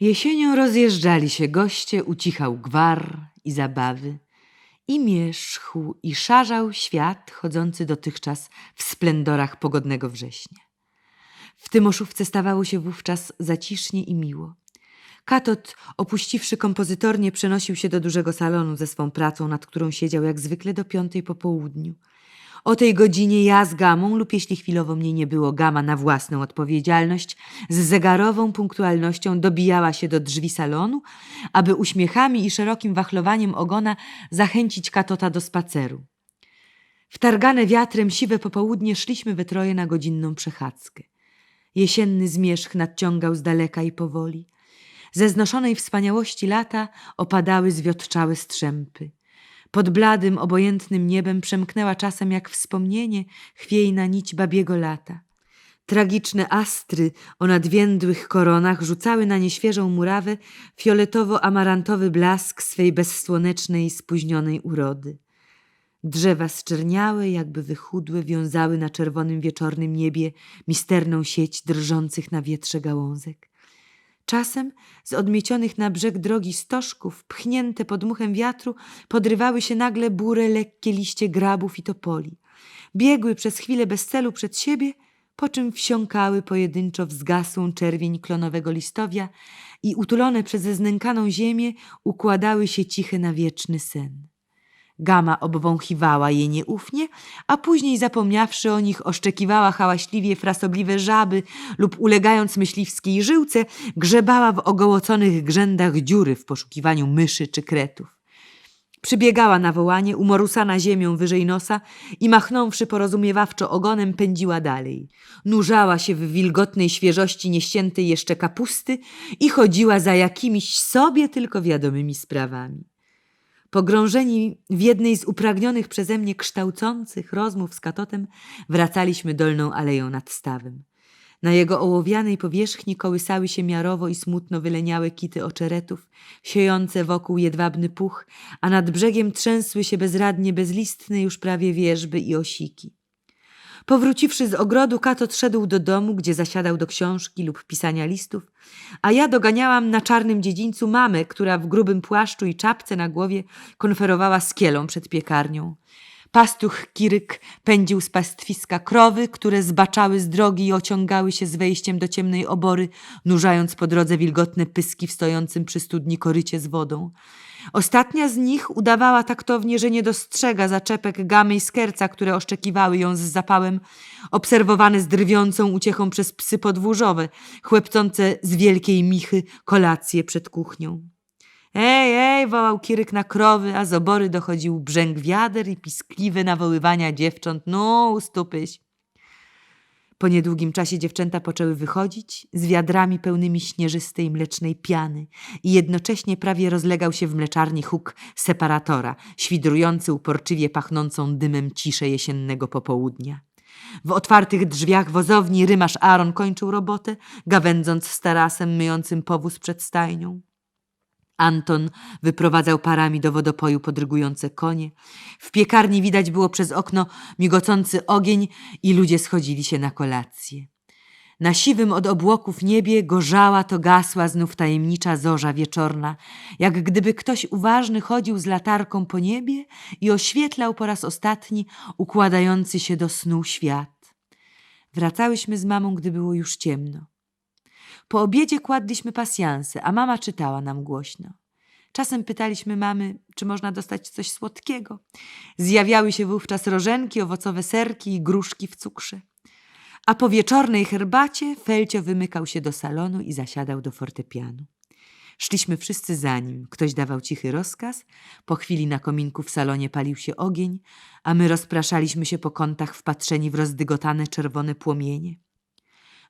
Jesienią rozjeżdżali się goście, ucichał gwar i zabawy. I mierzchł i szarzał świat chodzący dotychczas w splendorach pogodnego września. W Tymoszówce stawało się wówczas zacisznie i miło. Katot, opuściwszy kompozytornię, przenosił się do dużego salonu ze swą pracą, nad którą siedział jak zwykle do piątej po południu. O tej godzinie ja z gamą, lub jeśli chwilowo mnie nie było, gama na własną odpowiedzialność, z zegarową punktualnością dobijała się do drzwi salonu, aby uśmiechami i szerokim wachlowaniem ogona zachęcić Katota do spaceru. Wtargane wiatrem siwe popołudnie szliśmy we troje na godzinną przechadzkę. Jesienny zmierzch nadciągał z daleka i powoli. Ze znoszonej wspaniałości lata opadały zwiotczałe strzępy. Pod bladym, obojętnym niebem przemknęła czasem jak wspomnienie chwiejna nić babiego lata. Tragiczne astry o nadwiędłych koronach rzucały na nieświeżą murawę fioletowo-amarantowy blask swej bezsłonecznej, spóźnionej urody. Drzewa zczerniałe, jakby wychudłe, wiązały na czerwonym wieczornym niebie misterną sieć drżących na wietrze gałązek. Czasem z odmiecionych na brzeg drogi stożków, pchnięte pod muchem wiatru, podrywały się nagle bure, lekkie liście grabów i topoli. Biegły przez chwilę bez celu przed siebie, po czym wsiąkały pojedynczo w zgasłą czerwień klonowego listowia i utulone przez znękaną ziemię układały się ciche na wieczny sen. Gama obwąchiwała je nieufnie, a później zapomniawszy o nich oszczekiwała hałaśliwie frasobliwe żaby lub ulegając myśliwskiej żyłce grzebała w ogołoconych grzędach dziury w poszukiwaniu myszy czy kretów. Przybiegała na wołanie, umorusana ziemią wyżej nosa i machnąwszy porozumiewawczo ogonem pędziła dalej. Nurzała się w wilgotnej świeżości nieściętej jeszcze kapusty i chodziła za jakimiś sobie tylko wiadomymi sprawami. Pogrążeni w jednej z upragnionych przeze mnie kształcących rozmów z Katotem, wracaliśmy dolną aleją nad stawem. Na jego ołowianej powierzchni kołysały się miarowo i smutno wyleniałe kity oczeretów, siejące wokół jedwabny puch, a nad brzegiem trzęsły się bezradnie bezlistne już prawie wierzby i osiki. Powróciwszy z ogrodu, Katot szedł do domu, gdzie zasiadał do książki lub pisania listów, a ja doganiałam na czarnym dziedzińcu mamę, która w grubym płaszczu i czapce na głowie konferowała z kielą przed piekarnią. Pastuch Kiryk pędził z pastwiska krowy, które zbaczały z drogi i ociągały się z wejściem do ciemnej obory, nurzając po drodze wilgotne pyski w stojącym przy studni korycie z wodą. Ostatnia z nich udawała taktownie, że nie dostrzega zaczepek gamy i skerca, które oszczekiwały ją z zapałem, obserwowane z drwiącą uciechą przez psy podwórzowe, chłepcące z wielkiej michy kolację przed kuchnią. Ej, ej, wołał Kiryk na krowy, a z obory dochodził brzęk wiader i piskliwe nawoływania dziewcząt. No, ustupyś. Po niedługim czasie dziewczęta poczęły wychodzić z wiadrami pełnymi śnieżystej mlecznej piany i jednocześnie prawie rozlegał się w mleczarni huk separatora, świdrujący uporczywie pachnącą dymem ciszę jesiennego popołudnia. W otwartych drzwiach wozowni rymarz Aaron kończył robotę, gawędząc z tarasem myjącym powóz przed stajnią. Anton wyprowadzał parami do wodopoju podrygujące konie. W piekarni widać było przez okno migocący ogień i ludzie schodzili się na kolację. Na siwym od obłoków niebie gorzała to gasła znów tajemnicza zorza wieczorna, jak gdyby ktoś uważny chodził z latarką po niebie i oświetlał po raz ostatni układający się do snu świat. Wracałyśmy z mamą, gdy było już ciemno. Po obiedzie kładliśmy pasjanse, a mama czytała nam głośno. Czasem pytaliśmy mamy, czy można dostać coś słodkiego. Zjawiały się wówczas rożenki, owocowe serki i gruszki w cukrze. A po wieczornej herbacie Felcio wymykał się do salonu i zasiadał do fortepianu. Szliśmy wszyscy za nim. Ktoś dawał cichy rozkaz. Po chwili na kominku w salonie palił się ogień, a my rozpraszaliśmy się po kątach wpatrzeni w rozdygotane czerwone płomienie.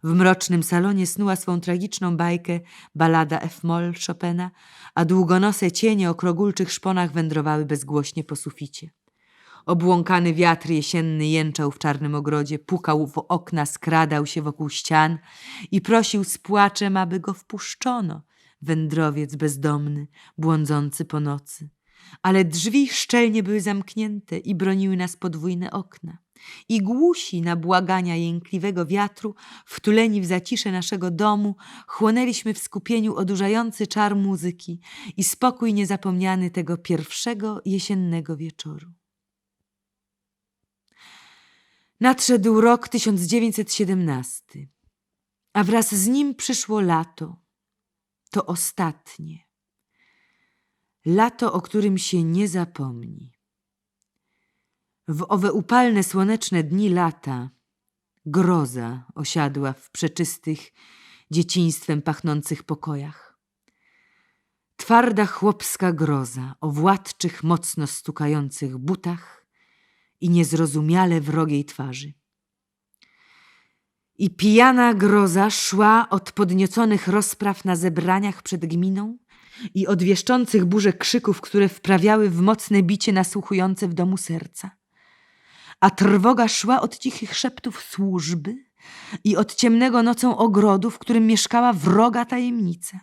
W mrocznym salonie snuła swą tragiczną bajkę balada F-moll Chopina, a długonose cienie o krogulczych szponach wędrowały bezgłośnie po suficie. Obłąkany wiatr jesienny jęczał w czarnym ogrodzie, pukał w okna, skradał się wokół ścian i prosił z płaczem, aby go wpuszczono, wędrowiec bezdomny, błądzący po nocy. ale drzwi szczelnie były zamknięte i broniły nas podwójne okna. I głusi na błagania jękliwego wiatru, wtuleni w zacisze naszego domu, chłonęliśmy w skupieniu odurzający czar muzyki i spokój niezapomniany tego pierwszego jesiennego wieczoru. Nadszedł rok 1917, a wraz z nim przyszło lato. To ostatnie. Lato, o którym się nie zapomni. W owe upalne, słoneczne dni lata groza osiadła w przeczystych, dzieciństwem pachnących pokojach. Twarda chłopska groza o władczych, mocno stukających butach i niezrozumiale wrogiej twarzy. I pijana groza szła od podnieconych rozpraw na zebraniach przed gminą i od wieszczących burze krzyków, które wprawiały w mocne bicie nasłuchujące w domu serca. A trwoga szła od cichych szeptów służby i od ciemnego nocą ogrodu, w którym mieszkała wroga tajemnica.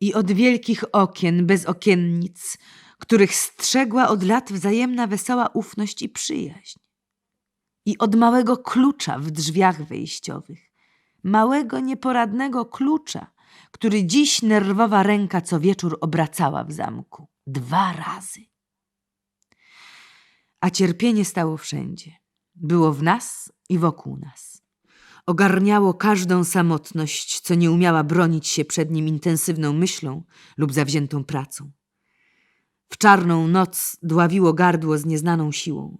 I od wielkich okien bez okiennic, których strzegła od lat wzajemna wesoła ufność i przyjaźń. I od małego klucza w drzwiach wejściowych, małego nieporadnego klucza, który dziś nerwowa ręka co wieczór obracała w zamku. Dwa razy. A cierpienie stało wszędzie. Było w nas i wokół nas. Ogarniało każdą samotność, co nie umiała bronić się przed nim intensywną myślą lub zawziętą pracą. W czarną noc dławiło gardło z nieznaną siłą,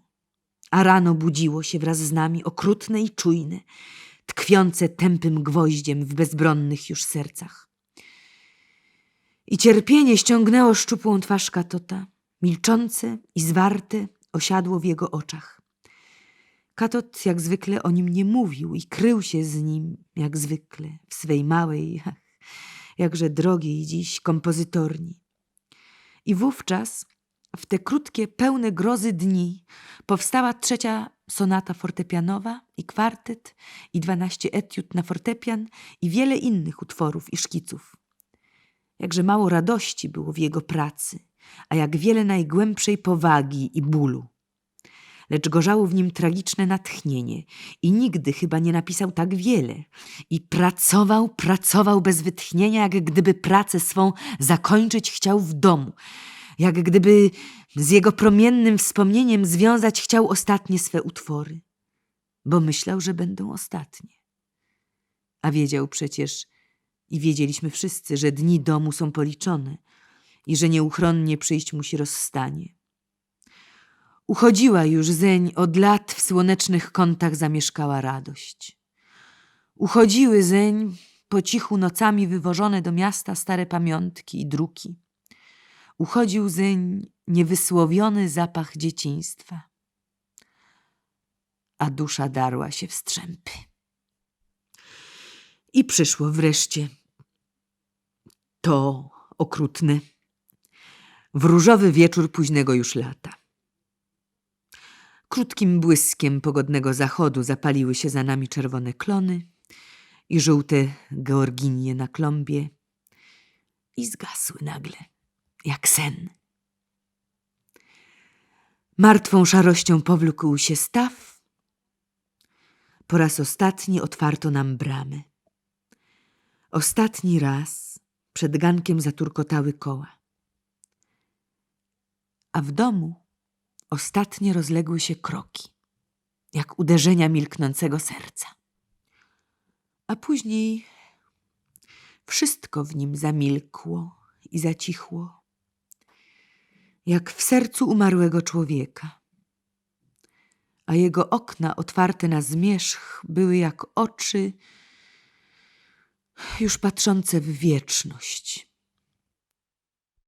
a rano budziło się wraz z nami okrutne i czujne, tkwiące tępym gwoździem w bezbronnych już sercach. I cierpienie ściągnęło szczupłą twarz Katota, milczące i zwarte osiadło w jego oczach. Katot jak zwykle o nim nie mówił i krył się z nim, jak zwykle, w swej małej, jakże drogiej dziś kompozytorni. I wówczas, w te krótkie, pełne grozy dni, powstała trzecia sonata fortepianowa i kwartet, i dwanaście etiud na fortepian, i wiele innych utworów i szkiców. Jakże mało radości było w jego pracy, a jak wiele najgłębszej powagi i bólu. Lecz gorzało w nim tragiczne natchnienie i nigdy chyba nie napisał tak wiele. I pracował, pracował bez wytchnienia, jak gdyby pracę swą zakończyć chciał w domu. Jak gdyby z jego promiennym wspomnieniem związać chciał ostatnie swe utwory. Bo myślał, że będą ostatnie. A wiedział przecież, i wiedzieliśmy wszyscy, że dni domu są policzone i że nieuchronnie przyjść musi rozstanie. Uchodziła już zeń od lat w słonecznych kątach zamieszkała radość. Uchodziły zeń po cichu nocami wywożone do miasta stare pamiątki i druki. Uchodził zeń niewysłowiony zapach dzieciństwa. A dusza darła się w strzępy. I przyszło wreszcie to okrutne, w różowy wieczór późnego już lata. Krótkim błyskiem pogodnego zachodu zapaliły się za nami czerwone klony i żółte georginie na klombie i zgasły nagle, jak sen. Martwą szarością powlókł się staw. Po raz ostatni otwarto nam bramy. Ostatni raz przed gankiem zaturkotały koła. A w domu ostatnie rozległy się kroki, jak uderzenia milknącego serca. A później wszystko w nim zamilkło i zacichło, jak w sercu umarłego człowieka. A jego okna otwarte na zmierzch były jak oczy już patrzące w wieczność.